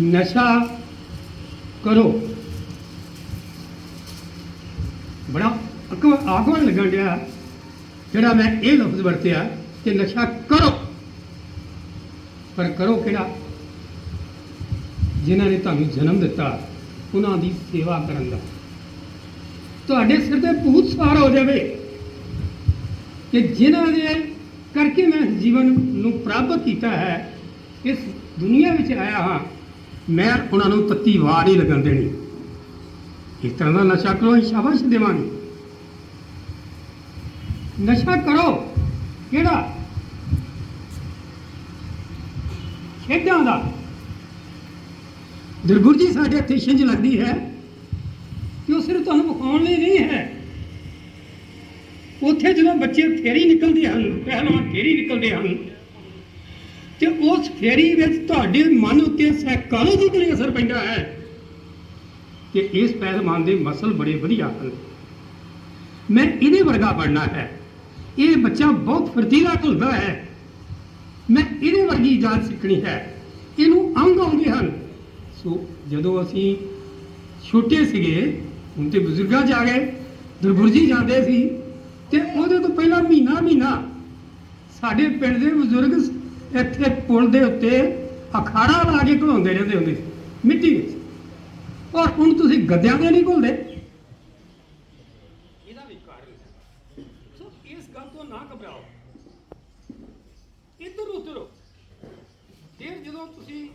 ਨਸ਼ਾ ਕਰੋ। ਬੜਾ ਅਕਵ ਆਗਵਾਨ ਲੱਗਣ ਡਿਆ। ਜਿਹੜਾ ਮੈਂ ਇਹ ਲਫ਼ਜ਼ ਵਰਤਿਆ ਕਿ ਨਸ਼ਾ ਕਰੋ। ਪਰ ਕਰੋ ਕਿਹੜਾ? ਜਿਨ੍ਹਾਂ ਨੇ ਤੁਹਾਨੂੰ ਜਨਮ ਦਿੱਤਾ, ਉਹਨਾਂ ਦੀ ਸੇਵਾ ਕਰਨ ਦਾ। ਤੁਹਾਡੇ ਸਿਰ ਤੇ ਭੂਤ ਸਵਾਰ ਹੋ ਜਾਵੇ ਕਿ ਜਿਨ੍ਹਾਂ ਦੇ ਕਰਕੇ ਮੈਂ ਇਸ ਜੀਵਨ ਨੂੰ ਪ੍ਰਾਪਤ ਕੀਤਾ ਹੈ, ਇਸ ਦੁਨੀਆ ਵਿੱਚ ਆਇਆ ਹਾਂ। ਮੈਂ ਉਹਨਾਂ ਨੂੰ ਤੱਤੀ ਵਾਰ ਨਹੀਂ ਲੱਗਣ ਦੇਣੀ। ਇਸ ਤਰ੍ਹਾਂ ਦਾ ਨਸ਼ਾ ਕਰੋ, ਅਸੀਂ ਸ਼ਾਬਾਸ਼ ਦੇਵਾਂਗੇ। ਨਸ਼ਾ ਕਰੋ, ਕਿਹੜਾ? ਖੇਡਾਂ ਦਾ। ਦੁਰਗੁਰਜੀ ਸਾਡੇ ਹੱਥੇ ਛਿੰਝ ਲੱਗਦੀ ਹੈ ਕਿ ਉਹ ਸਿਰਫ ਤੁਹਾਨੂੰ ਵਿਖਾਉਣ ਲਈ ਨਹੀਂ ਹੈ। ਉੱਥੇ ਜਦੋਂ ਬੱਚੇ ਫੇਰੀ ਨਿਕਲਦੇ ਹਨ, ਪਹਿਲਵਾਨ ਫੇਰੀ ਨਿਕਲਦੇ ਹਨ ਤੇ ਉਸ ਫੇਰੀ ਵਿੱਚ ਤੁਹਾਡੇ ਮਨ ਉੱਤੇ ਸਾਈਕੋਲੋਜੀਕਲੀ ਅਸਰ ਪੈਂਦਾ ਹੈ? ਕਿ ਇਸ ਪਹਿਲਵਾਨ ਦੇ ਮਸਲ ਬੜੇ ਵਧੀਆ ਹਨ। ਮੈਂ ਇਹਦੇ ਵਰਗਾ ਬਣਨਾ ਹੈ। ਇਹ ਬੱਚਾ ਬਹੁਤ ਫਰਤੀਲਾ ਘੁਲਦਾ ਹੈ। ਮੈਂ ਇਹਦੇ ਵਰਗੀ ਇਜਾਜ਼ਤ ਸਿੱਖਣੀ ਹੈ। ਇਹਨੂੰ ਅੰਗ ਆਉਂਦੇ ਹਨ। ਸੋ ਜਦੋਂ ਅਸੀਂ ਛੋਟੇ ਸੀਗੇ, ਹੁਣ ਤੇ ਬਜ਼ੁਰਗਾਂ ਚ ਆ ਗਏ, ਦੁਰਬੁਰਜੀ ਜਾਂਦੇ ਸੀ, ਤੇ ਉਹਦੇ ਤੋਂ ਪਹਿਲਾਂ ਮਹੀਨਾ ਮਹੀਨਾ ਸਾਡੇ ਪਿੰਡ ਦੇ ਬਜ਼ੁਰਗ ਇੱਥੇ ਪੁਲ ਦੇ ਉੱਤੇ ਅਖਾੜਾ ਲਾ ਕੇ ਘੁਲਾਉਂਦੇ ਰਹਿੰਦੇ ਹੁੰਦੇ ਸੀ, ਮਿੱਟੀ ਵਿੱਚ। ਔਰ ਹੁਣ ਤੁਸੀਂ ਗੱਦਿਆਂ ਦੇ ਨਹੀਂ ਘੁਲਦੇ ਇਹਦਾ ਵੀ ਕਾਰਨ ਸੋ ਇਸ ਗੱਲ ਤੋਂ ਨਾ ਘਬਰਾਓ। ਇੱਧਰ ਉਧਰੋ ਫਿਰ ਜਦੋਂ ਤੁਸੀਂ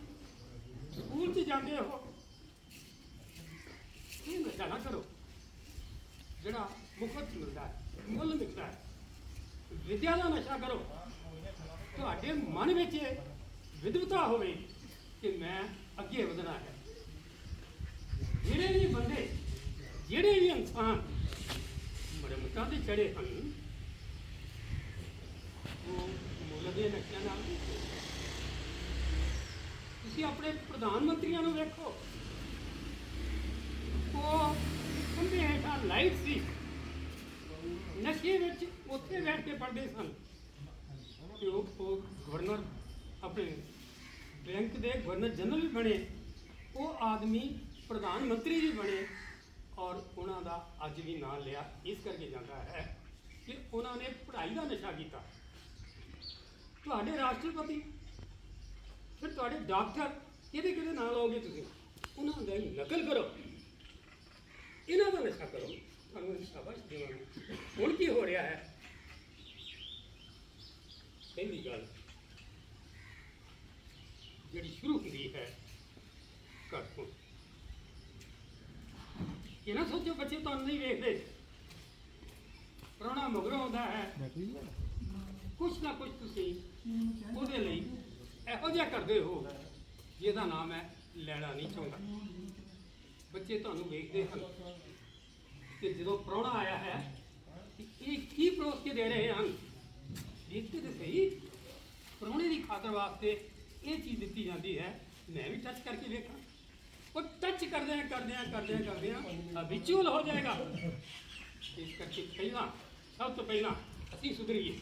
ਸਕੂਲ 'ਚ ਜਾਂਦੇ ਹੋ, ਇਹ ਨਸ਼ਾ ਨਾ ਕਰੋ। ਜਿਹੜਾ ਮੁਫਤ ਮਿਲਦਾ ਹੈ, ਮੁੱਲ ਮਿਲਦਾ ਹੈ। ਵਿਦਿਆ ਦਾ ਨਸ਼ਾ ਕਰੋ। ਤੁਹਾਡੇ ਮਨ ਵਿੱਚ ਵਿਦਵਤਾ ਹੋਵੇ ਕਿ ਮੈਂ ਅੱਗੇ ਵਧਣਾ ਹੈ। ਜਿਹੜੇ ਵੀ ਬੰਦੇ, ਜਿਹੜੇ ਵੀ ਇਨਸਾਨ ਮਰਮਤਾਂ ਦੇ ਚੜੇ ਹਨ, ਉਹ ਮੁੱਲ ਦੇ ਨਸ਼ਿਆਂ ਨਾਲ ਤੁਸੀਂ ਆਪਣੇ ਪ੍ਰਧਾਨ ਮੰਤਰੀਆਂ ਨੂੰ ਵੇਖੋ। ਉਹ ਖੰਭੇ ਹੇਠਾਂ ਲਾਈਟ ਸੀ। ਨਸ਼ੇ ਵਿੱਚ ਉੱਥੇ ਬੈਠ ਕੇ ਪੜ੍ਹਦੇ ਸਨ। ਉਹ ਗਵਰਨਰ ਆਪਣੇ ਬੈਂਕ ਦੇ ਗਵਰਨਰ ਜਨਰਲ ਵੀ ਬਣੇ, ਉਹ ਆਦਮੀ ਪ੍ਰਧਾਨ ਮੰਤਰੀ ਵੀ ਬਣੇ ਔਰ ਉਹਨਾਂ ਦਾ ਅੱਜ ਵੀ ਨਾਂ ਲਿਆ, ਇਸ ਕਰਕੇ ਜਾਂਦਾ ਹੈ ਕਿ ਉਹਨਾਂ ਨੇ ਪੜ੍ਹਾਈ ਦਾ ਨਸ਼ਾ ਕੀਤਾ। ਤੁਹਾਡੇ ਰਾਸ਼ਟਰਪਤੀ, ਫਿਰ ਤੁਹਾਡੇ ਡਾਕਟਰ ਕਿਹਦੇ ਕਿਹਦੇ ਨਾਲ ਆਓਗੇ ਤੁਸੀਂ? ਉਹਨਾਂ ਦਾ ਨਕਲ ਕਰੋ। ਇਹਨਾਂ ਦਾ ਨਸ਼ਾ ਕਰੋ, ਤੁਹਾਨੂੰ ਸ਼ਾਬਾਸ਼ ਦੇਵਾਂਗੇ। ਹੁਣ ਕੀ ਹੋ ਰਿਹਾ ਹੈ? ਪਹਿਲੀ ਗੱਲ ਸ਼ੁਰੂ ਹੁੰਦੀ ਹੈ ਘਰ ਤੋਂ। ਇਹ ਨਾ ਸੋਚੋ, ਬੱਚੇ ਤੁਹਾਨੂੰ ਨਹੀਂ ਵੇਖਦੇ। ਪ੍ਰਾਹੁਣਾ ਮਗਰੋਂ ਆਉਂਦਾ ਹੈ। ਕੁਛ ਨਾ ਕੁਛ ਤੁਸੀਂ ਉਹਦੇ ਲਈ ਇਹੋ ਜਿਹਾ ਕਰਦੇ ਹੋ, ਜਿਹਦਾ ਨਾਮ ਮੈਂ ਲੈਣਾ ਨਹੀਂ ਚਾਹੁੰਦਾ। ਬੱਚੇ ਤੁਹਾਨੂੰ ਵੇਖਦੇ ਹਨ ਕਿ ਜਦੋਂ ਪ੍ਰਾਹੁਣਾ ਆਇਆ ਹੈ ਇਹ ਕੀ ਪਰੋਸ ਕੇ ਦੇ ਰਹੇ ਹਨ? ਦੇਖਦੇ ਤੇ ਸਹੀ। ਪ੍ਰਾਹੁਣੇ ਦੀ ਖਾਤਰ ਵਾਸਤੇ ਇਹ ਚੀਜ਼ ਦਿੱਤੀ ਜਾਂਦੀ ਹੈ, ਮੈਂ ਵੀ ਟੱਚ ਕਰਕੇ ਵੇਖਾਂ। ਉਹ ਟੱਚ ਕਰਦੇ ਆ ਕਰਦੇ ਆ ਕਰਦੇ ਆ ਕਰਦੇ ਆ ਹਬਿਚੁਅਲ ਹੋ ਜਾਏਗਾ। ਇਸ ਕਰਕੇ ਪਹਿਲਾਂ, ਸਭ ਤੋਂ ਪਹਿਲਾਂ ਅਸੀਂ ਸੁਧਰੀਏ।